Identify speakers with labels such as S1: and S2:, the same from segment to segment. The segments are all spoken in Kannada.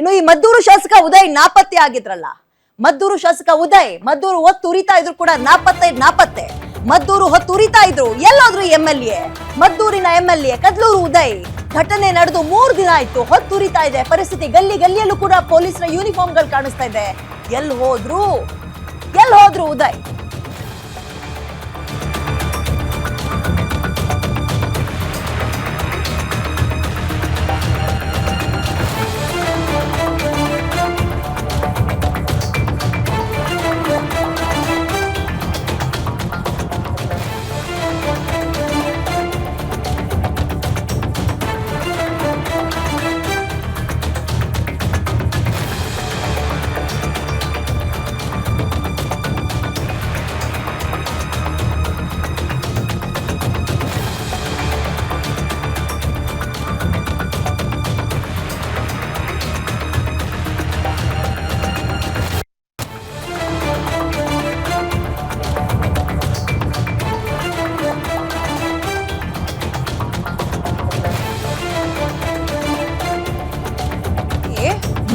S1: ಇನ್ನು ಈ ಮದ್ದೂರು ಶಾಸಕ ಉದಯ್ ನಾಪತ್ತೆ ಆಗಿದ್ರಲ್ಲ. ಮದ್ದೂರು ಶಾಸಕ ಉದಯ್, ಮದ್ದೂರು ಹೊತ್ತು ಉರಿತಾ ಇದ್ರು ಕೂಡ ನಾಪತ್ತೆ ನಾಪತ್ತೆ. ಮದ್ದೂರು ಹೊತ್ತು ಉರಿತಾ ಇದ್ರು ಎಲ್ಲೋದ್ರು M L A ಮದ್ದೂರಿನ M L A Kadlur Uday, ಘಟನೆ ನಡೆದು ಮೂರು ದಿನ ಆಯ್ತು ಹೊತ್ತು ಉರಿತಾ ಇದೆ. ಪರಿಸ್ಥಿತಿ ಗಲ್ಲಿ ಗಲ್ಲಿಯಲ್ಲೂ ಕೂಡ ಪೊಲೀಸ್ನ ಯೂನಿಫಾರ್ಮ್ಗಳು ಕಾಣಿಸ್ತಾ ಇದೆ. ಎಲ್ಲಿ ಹೋದ್ರು? ಎಲ್ಲಿ ಹೋದ್ರು ಉದಯ್?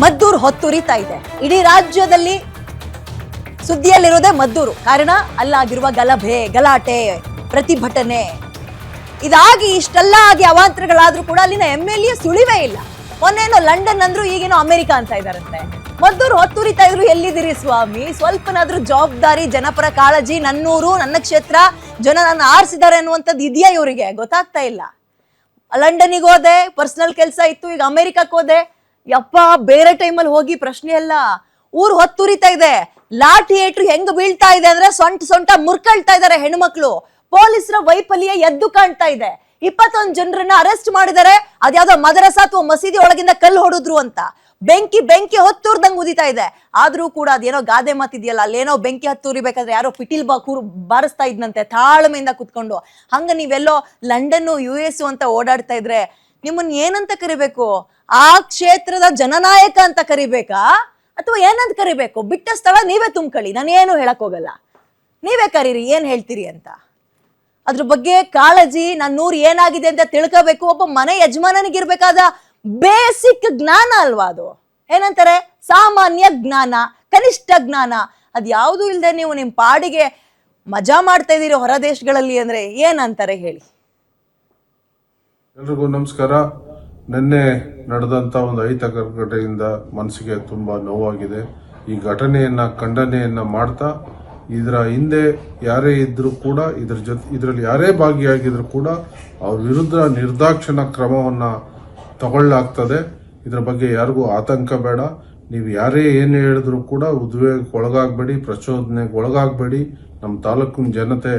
S1: ಮದ್ದೂರು ಹೊತ್ತುರಿತಾ ಇದೆ. ಇಡೀ ರಾಜ್ಯದಲ್ಲಿ ಸುದ್ದಿಯಲ್ಲಿರೋದೇ ಮದ್ದೂರು. ಕಾರಣ, ಅಲ್ಲಾಗಿರುವ ಗಲಭೆ, ಗಲಾಟೆ, ಪ್ರತಿಭಟನೆ. ಇದಾಗಿ ಇಷ್ಟೆಲ್ಲ ಆಗಿ ಅವಾಂತರಗಳಾದ್ರೂ ಕೂಡ ಅಲ್ಲಿನ ಎಂ ಎಲ್ ಎ ಸುಳಿವೇ ಇಲ್ಲ. ಮೊನ್ನೇನೋ ಲಂಡನ್ ಅಂದ್ರು ಈಗೇನೋ ಅಮೆರಿಕ ಅಂತ ಇದಾರಂತೆ. ಮದ್ದೂರು ಹೊತ್ತುರಿತಾ ಇದ್ರು ಎಲ್ಲಿದ್ದೀರಿ ಸ್ವಾಮಿ? ಸ್ವಲ್ಪನಾದ್ರೂ ಜವಾಬ್ದಾರಿ, ಜನಪರ ಕಾಳಜಿ, ನನ್ನೂರು, ನನ್ನ ಕ್ಷೇತ್ರ, ಜನ ನನ್ನ ಆರಿಸಿದ್ದಾರೆ ಅನ್ನುವಂಥದ್ದು ಇದೆಯಾ ಇವರಿಗೆ? ಗೊತ್ತಾಗ್ತಾ ಇಲ್ಲ. ಲಂಡನಿಗೆ ಹೋದೆ, ಪರ್ಸನಲ್ ಕೆಲಸ ಇತ್ತು, ಈಗ ಅಮೆರಿಕಕ್ಕೆ ಹೋದೆ. ಯಪ್ಪ, ಬೇರೆ ಟೈಮಲ್ಲಿ ಹೋಗಿ ಪ್ರಶ್ನೆ ಅಲ್ಲ ಊರ್ ಹೊತ್ತುರಿತಾ ಇದೆ. ಲಾಠಿ ಏಟ್ರು ಹೆಂಗ್ ಬೀಳ್ತಾ ಇದೆ ಅಂದ್ರೆ ಸೊಂಟ ಸೊಂಟ ಮುರ್ಕಳ್ತಾ ಇದಾರೆ ಹೆಣ್ಮಕ್ಳು. ಪೊಲೀಸರ ವೈಫಲ್ಯ ಎದ್ದು ಕಾಣ್ತಾ ಇದೆ. ಇಪ್ಪತ್ತೊಂದು ಜನರನ್ನ ಅರೆಸ್ಟ್ ಮಾಡಿದ್ದಾರೆ ಅದ್ಯಾವ್ದೋ ಮದರಸ ಅಥವಾ ಮಸೀದಿ ಒಳಗಿಂದ ಕಲ್ಲು ಹೊಡೆದ್ರು ಅಂತ. ಬೆಂಕಿ ಬೆಂಕಿ ಹೊತ್ತೂರ್ದಂಗ್ ಉದಿತಾ ಇದೆ. ಆದ್ರೂ ಕೂಡ ಅದೇನೋ ಗಾದೆ ಮಾತಿದೆಯಲ್ಲ, ಅಲ್ಲೇನೋ ಬೆಂಕಿ ಹತ್ತೂರಿಬೇಕಾದ್ರೆ ಯಾರೋ ಪಿಟೀಲ್ ಬಾ ಕೂರು ಬಾರಿಸ್ತಾ ಇದ್ನಂತೆ ತಾಳ್ಮೆಯಿಂದ ಕುತ್ಕೊಂಡು. ಹಂಗ ನೀವೆಲ್ಲೋ ಲಂಡನ್ನು, ಯು ಎಸ್ ಅಂತ ಓಡಾಡ್ತಾ ಇದ್ರೆ ನಿಮ್ಮನ್ನ ಏನಂತ ಕರಿಬೇಕು? ಆ ಕ್ಷೇತ್ರದ ಜನನಾಯಕ ಅಂತ ಕರಿಬೇಕಾ? ಅಥವಾ ಏನಂತ ಕರಿಬೇಕು? ಬಿಟ್ಟ ಸ್ಥಳ ನೀವೇ ತುಂಬ್ಕೊಳ್ಳಿ. ನಾನು ಏನು ಹೇಳಕ್ ಹೋಗಲ್ಲ. ನೀವೇ ಕರೀರಿ. ಏನ್ ಹೇಳ್ತೀರಿ ಅಂತ. ಅದ್ರ ಬಗ್ಗೆ ಕಾಳಜಿ ನನ್ನೂರು ಏನಾಗಿದೆ ಅಂತ ತಿಳ್ಕೋಬೇಕು. ಒಬ್ಬ ಮನೆ ಯಜಮಾನನಿಗಿರ್ಬೇಕಾದ ಬೇಸಿಕ್ ಜ್ಞಾನ ಅಲ್ವಾ ಅದು? ಏನಂತಾರೆ? ಸಾಮಾನ್ಯ ಜ್ಞಾನ, ಕನಿಷ್ಠ ಜ್ಞಾನ. ಅದು ಯಾವುದೂ ಇಲ್ಲದೆ ನೀವು ನಿಮ್ಮ ಪಾಡಿಗೆ ಮಜಾ ಮಾಡ್ತಾ ಇದ್ದೀರಿ ಹೊರ ದೇಶಗಳಲ್ಲಿ ಅಂದ್ರೆ ಏನಂತಾರೆ ಹೇಳಿ.
S2: ಎಲ್ರಿಗೂ ನಮಸ್ಕಾರ. ನಿನ್ನೆ ನಡೆದಂತ ಒಂದು ಅಹಿತಕರ ಘಟನೆಯಿಂದ ಮನಸ್ಸಿಗೆ ತುಂಬಾ ನೋವಾಗಿದೆ. ಈ ಘಟನೆಯನ್ನ, ಖಂಡನೆಯನ್ನ ಮಾಡ್ತಾ, ಇದರ ಹಿಂದೆ ಯಾರೇ ಇದ್ದರೂ ಕೂಡ, ಇದ್ರ ಜೊತೆ, ಇದರಲ್ಲಿ ಯಾರೇ ಭಾಗಿಯಾಗಿದ್ರು ಕೂಡ, ಅವ್ರ ವಿರುದ್ಧ ನಿರ್ದಾಕ್ಷಣ ಕ್ರಮವನ್ನ ತಗೊಳ್ಳಾಗ್ತದೆ. ಇದರ ಬಗ್ಗೆ ಯಾರಿಗೂ ಆತಂಕ ಬೇಡ. ನೀವು ಯಾರೇ ಏನು ಹೇಳಿದ್ರು ಕೂಡ ಉದ್ವೇಗಕ್ಕೆ ಒಳಗಾಗಬೇಡಿ, ಪ್ರಚೋದನೆಗೆ ಒಳಗಾಗಬೇಡಿ. ನಮ್ಮ ತಾಲೂಕಿನ ಜನತೆ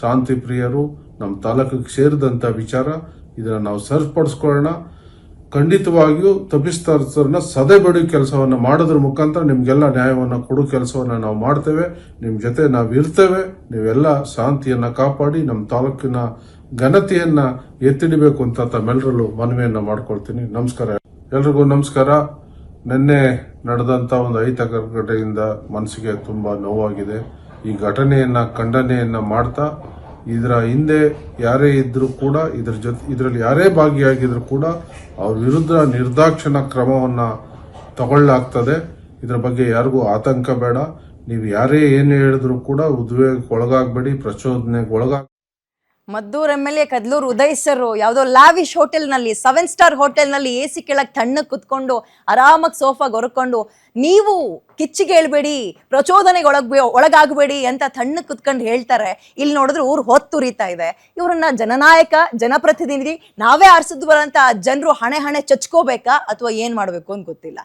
S2: ಶಾಂತಿ ಪ್ರಿಯರು ನಮ್ಮ ತಾಲೂಕಿಗೆ ಸೇರಿದಂತ ವಿಚಾರ ಇದನ್ನ ನಾವು ಸರಿಪಡಿಸ್ಕೊಳ್ಳೋಣ. ಖಂಡಿತವಾಗಿಯೂ ತಪ್ಪಿಸ್ತಾರನ್ನ ಸದೆ ಬಡಿ ಕೆಲಸವನ್ನ ಮಾಡೋದ್ರ ಮುಖಾಂತರ ನಿಮಗೆಲ್ಲ ನ್ಯಾಯವನ್ನ ಕೊಡೋ ಕೆಲಸವನ್ನ ನಾವು ಮಾಡ್ತೇವೆ. ನಿಮ್ಮ ಜೊತೆ ನಾವು ಇರ್ತೇವೆ. ನೀವೆಲ್ಲ ಶಾಂತಿಯನ್ನ ಕಾಪಾಡಿ ನಮ್ಮ ತಾಲೂಕಿನ ಘನತೆಯನ್ನ ಎತ್ತಿಡಬೇಕು ಅಂತ ತಮ್ಮೆಲ್ಲರಲ್ಲೂ ಮನವಿಯನ್ನ ಮಾಡ್ಕೊಳ್ತೀನಿ. ನಮಸ್ಕಾರ. ಎಲ್ರಿಗೂ ನಮಸ್ಕಾರ. ನಿನ್ನೆ ನಡೆದಂತ ಒಂದು ಅಹಿತಕರ ಘಟನೆಯಿಂದ ಮನಸ್ಸಿಗೆ ತುಂಬಾ ನೋವಾಗಿದೆ. ಈ ಘಟನೆಯನ್ನ ಖಂಡನೆಯನ್ನು ಮಾಡ್ತಾ ಇದರ ಹಿಂದೆ ಯಾರೇ ಇದ್ರೂ ಕೂಡ ಇದ್ರ ಜೊತೆ ಇದರಲ್ಲಿ ಯಾರೇ ಭಾಗಿಯಾಗಿದ್ರು ಕೂಡ ಅವ್ರ ವಿರುದ್ಧ ನಿರ್ದಾಕ್ಷಣ ಕ್ರಮವನ್ನ ತಗೊಳ್ಳಾಗ್ತದೆ. ಇದರ ಬಗ್ಗೆ ಯಾರಿಗೂ ಆತಂಕ ಬೇಡ. ನೀವು ಯಾರೇ ಏನು ಹೇಳಿದ್ರು ಕೂಡ ಉದ್ವೇಗಕ್ಕೆ ಒಳಗಾಗಬೇಡಿ, ಪ್ರಚೋದನೆಗೆ ಒಳಗಾಗ
S1: Maddur M L A Kadlur Uday sir ಯಾವುದೋ ಲಾವಿಶ್ ಹೋಟೆಲ್ನಲ್ಲಿ ಸೆವೆನ್ ಸ್ಟಾರ್ ಹೋಟೆಲ್ನಲ್ಲಿ ಎ ಸಿ ಕೆಳಗೆ ತಣ್ಣಗೆ ಕುತ್ಕೊಂಡು ಆರಾಮಾಗಿ ಸೋಫಾಗೆ ಹೊರಕೊಂಡು ನೀವು ಕಿಚ್ಚಿಗೆ ಹೇಳ್ಬೇಡಿ ಪ್ರಚೋದನೆಗೆ ಒಳಗ್ ಒಳಗಾಗಬೇಡಿ ಅಂತ ತಣ್ಣಗೆ ಕುತ್ಕೊಂಡು ಹೇಳ್ತಾರೆ. ಇಲ್ಲಿ ನೋಡಿದ್ರೆ ಊರು ಹೊತ್ತುರಿತಾ ಇದೆ. ಇವರನ್ನ ಜನನಾಯಕ, ಜನಪ್ರತಿನಿಧಿ ನಾವೇ ಆರಿಸಿದ್ವರಂತ ಜನರು ಹಣೆ ಹಣೆ ಚಚ್ಕೋಬೇಕಾ ಅಥವಾ ಏನು ಮಾಡಬೇಕು ಅಂತ ಗೊತ್ತಿಲ್ಲ.